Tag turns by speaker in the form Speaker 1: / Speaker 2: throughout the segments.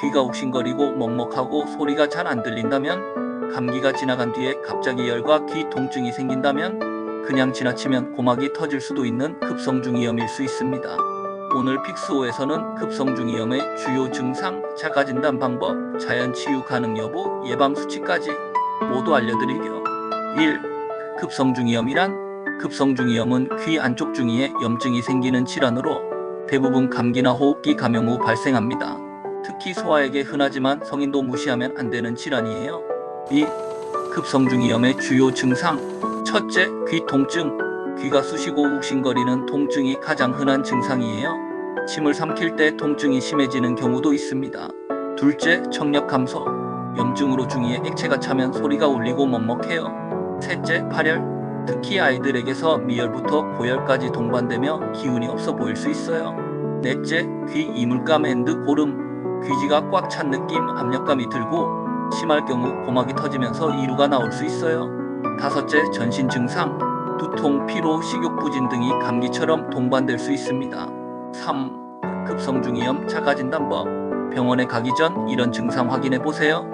Speaker 1: 귀가 욱신거리고 먹먹하고 소리가 잘 안 들린다면 감기가 지나간 뒤에 갑자기 열과 귀 통증이 생긴다면 그냥 지나치면 고막이 터질 수도 있는 급성중이염일 수 있습니다. 오늘 픽스호에서는 급성중이염의 주요 증상, 자가 진단 방법, 자연 치유 가능 여부, 예방 수치까지 모두 알려드리려. 1. 급성중이염이란 급성중이염은 귀 안쪽 중이에 염증이 생기는 질환으로 대부분 감기나 호흡기 감염 후 발생합니다. 특히 소아에게 흔하지만 성인도 무시하면 안 되는 질환이에요. 2. 급성중이염의 주요 증상. 첫째, 귀 통증. 귀가 쑤시고 욱신거리는 통증이 가장 흔한 증상이에요. 침을 삼킬 때 통증이 심해지는 경우도 있습니다. 둘째, 청력 감소. 염증으로 중이에 액체가 차면 소리가 울리고 먹먹해요. 셋째, 발열. 특히 아이들에게서 미열부터 고열까지 동반되며 기운이 없어 보일 수 있어요. 넷째, 귀 이물감 앤드 고름. 귀지가 꽉 찬 느낌, 압력감이 들고 심할 경우 고막이 터지면서 이루가 나올 수 있어요. 다섯째, 전신 증상. 두통, 피로, 식욕 부진 등이 감기처럼 동반될 수 있습니다. 3. 급성중이염 자가진단법. 병원에 가기 전 이런 증상 확인해 보세요.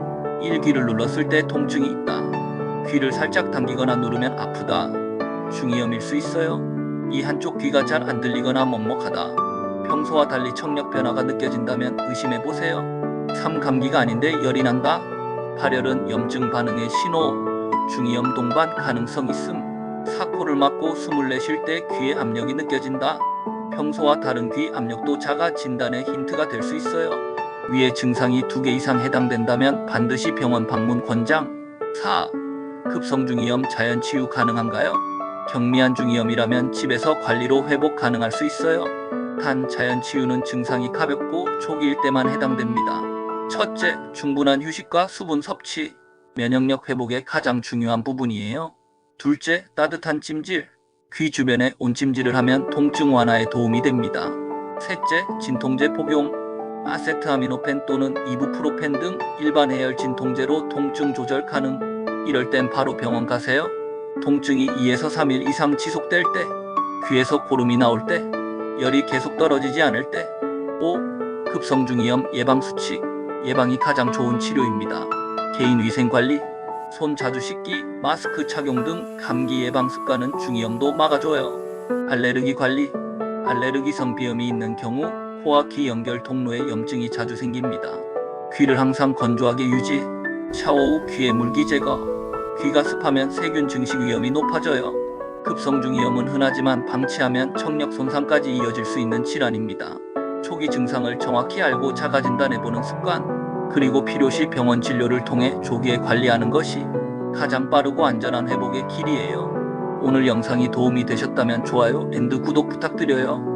Speaker 1: 1 귀를 눌렀을 때 통증이 있다. 귀를 살짝 당기거나 누르면 아프다. 중이염일 수 있어요. 이 한쪽 귀가 잘 안 들리거나 먹먹하다. 평소와 달리 청력 변화가 느껴진다면 의심해 보세요. 3. 감기가 아닌데 열이 난다. 발열은 염증 반응의 신호. 중이염 동반 가능성 있음. 사코를 막고 숨을 내쉴 때 귀에 압력이 느껴진다. 평소와 다른 귀 압력도 자가 진단의 힌트가 될 수 있어요. 위의 증상이 두 개 이상 해당된다면 반드시 병원 방문 권장. 4. 급성 중이염 자연 치유 가능한가요? 경미한 중이염이라면 집에서 관리로 회복 가능할 수 있어요. 단 자연 치유는 증상이 가볍고 초기일 때만 해당됩니다. 첫째, 충분한 휴식과 수분 섭취. 면역력 회복에 가장 중요한 부분이에요. 둘째, 따뜻한 찜질. 귀 주변에 온찜질을 하면 통증 완화에 도움이 됩니다. 셋째, 진통제 복용. 아세트아미노펜 또는 이부프로펜 등 일반 해열 진통제로 통증 조절 가능. 이럴 땐 바로 병원 가세요. 통증이 2에서 3일 이상 지속될 때, 귀에서 고름이 나올 때, 열이 계속 떨어지지 않을 때, 5. 급성중이염 예방 수칙. 예방이 가장 좋은 치료입니다. 개인 위생 관리, 손 자주 씻기, 마스크 착용 등 감기 예방 습관은 중이염도 막아줘요. 알레르기 관리, 알레르기성 비염이 있는 경우 코와 귀 연결 통로에 염증이 자주 생깁니다. 귀를 항상 건조하게 유지, 샤워 후 귀에 물기 제거, 귀가 습하면 세균 증식 위험이 높아져요. 급성중이염은 흔하지만 방치하면 청력 손상까지 이어질 수 있는 질환입니다. 초기 증상을 정확히 알고 자가 진단해보는 습관, 그리고 필요시 병원 진료를 통해 조기에 관리하는 것이 가장 빠르고 안전한 회복의 길이에요. 오늘 영상이 도움이 되셨다면 좋아요 앤드 구독 부탁드려요.